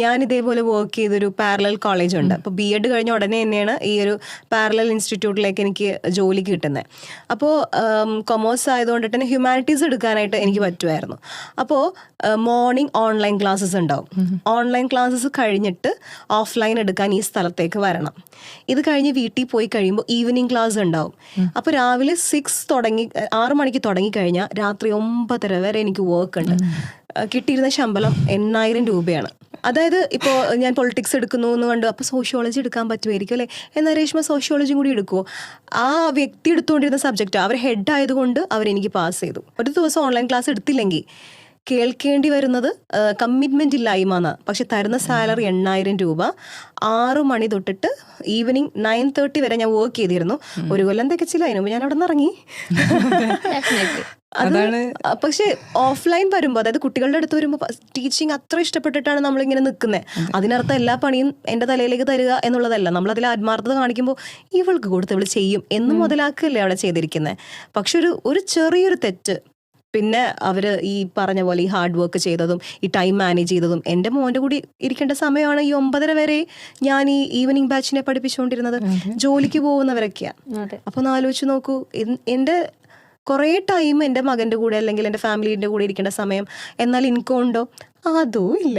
ഞാൻ ഇതേപോലെ വർക്ക് ചെയ്തൊരു പാരലൽ കോളേജ് ഉണ്ട്. അപ്പോൾ ബി എഡ് കഴിഞ്ഞ ഉടനെ തന്നെയാണ് ഈ ഒരു പാരലൽ ഇൻസ്റ്റിറ്റ്യൂട്ടിലേക്ക് എനിക്ക് ജോലി കിട്ടുന്നത്. അപ്പോൾ കൊമേഴ്സ് ആയതുകൊണ്ട് തന്നെ ഹ്യൂമാനിറ്റീസ് എടുക്കാനായിട്ട് എനിക്ക് പറ്റുമായിരുന്നു. അപ്പോൾ മോർണിംഗ് ഓൺലൈൻ ക്ലാസ്സസ് ഉണ്ടാവും. ഓൺലൈൻ ക്ലാസ്സസ് കഴിഞ്ഞിട്ട് ഓഫ്ലൈൻ എടുക്കാൻ ഈ സ്ഥലത്തേക്ക് വരണം. ഇത് കഴിഞ്ഞ് വീട്ടിൽ പോയി കഴിയുമ്പോൾ ഈവനിങ് ക്ലാസ് ഉണ്ടാവും. അപ്പോൾ രാവിലെ സിക്സ് തുടങ്ങി ആറ് മണിക്ക് തുടങ്ങിക്കഴിഞ്ഞാൽ രാത്രി ഒമ്പതര വരെ എനിക്ക് വർക്ക് ഉണ്ട്. കിട്ടിയിരുന്ന ശമ്പളം എണ്ണായിരം രൂപയാണ്. അതായത് ഇപ്പോൾ ഞാൻ പൊളിറ്റിക്സ് എടുക്കുന്നു എന്ന് കണ്ടു. അപ്പോൾ സോഷ്യോളജി എടുക്കാൻ പറ്റുമായിരിക്കും അല്ലേ? എന്നാൽ രേഷ്മ സോഷ്യോളജിയും കൂടി എടുക്കുമോ ആ വ്യക്തി എടുത്തുകൊണ്ടിരുന്ന സബ്ജക്റ്റ് അവർ ഹെഡ് ആയതുകൊണ്ട് അവരെനിക്ക് പാസ് ചെയ്തു. ഒരു ദിവസം ഓൺലൈൻ ക്ലാസ് എടുത്തില്ലെങ്കിൽ കേൾക്കേണ്ടി വരുന്നത് കമ്മിറ്റ്മെന്റ് ഇല്ലായ്മ എന്നാണ് പക്ഷെ തരുന്ന സാലറി എണ്ണായിരം രൂപ. ആറ് മണി തൊട്ടിട്ട് ഈവനിങ് നയൻ തേർട്ടി വരെ ഞാൻ വർക്ക് ചെയ്തിരുന്നു. ഒരു കൊല്ലം തികച്ചില്ല. അതിനുമ്പോൾ ഞാൻ അവിടെ നിന്ന് ഇറങ്ങി. Definitely. അത് പക്ഷെ ഓഫ്ലൈൻ വരുമ്പോൾ അതായത് കുട്ടികളുടെ അടുത്ത് വരുമ്പോൾ ടീച്ചിങ് അത്ര ഇഷ്ടപ്പെട്ടിട്ടാണ് നമ്മളിങ്ങനെ നിൽക്കുന്നത് അതിനർത്ഥം എല്ലാ പണിയും എന്റെ തലയിലേക്ക് തരിക എന്നുള്ളതല്ല. നമ്മൾ അതിൽ ആത്മാർത്ഥത കാണിക്കുമ്പോൾ ഇവൾക്ക് കൊടുത്ത് ഇവൾ ചെയ്യും എന്ന് മുതലാക്കല്ലേ അവിടെ ചെയ്തിരിക്കുന്നത് പക്ഷെ ഒരു ഒരു ചെറിയൊരു തെറ്റ്. പിന്നെ അവർ ഈ പറഞ്ഞ പോലെ ഈ ഹാർഡ് വർക്ക് ചെയ്തതും ഈ ടൈം മാനേജ് ചെയ്തതും എന്റെ മോന്റെ കൂടി ഇരിക്കേണ്ട സമയമാണ് ഈ ഒമ്പതര വരെ ഞാൻ ഈ ഈവനിങ് ബാച്ചിനെ പഠിപ്പിച്ചുകൊണ്ടിരുന്നത് ജോലിക്ക് പോകുന്നവരൊക്കെയാണ് അപ്പൊ അപ്പോൾ ഒന്ന് ആലോചിച്ച് നോക്കൂ. എന്റെ കുറേ ടൈം എന്റെ മകന്റെ കൂടെ അല്ലെങ്കിൽ എന്റെ ഫാമിലീന്റെ കൂടെ ഇരിക്കേണ്ട സമയം എന്നാൽ ഇൻകം ഉണ്ടോ അതും ഇല്ല.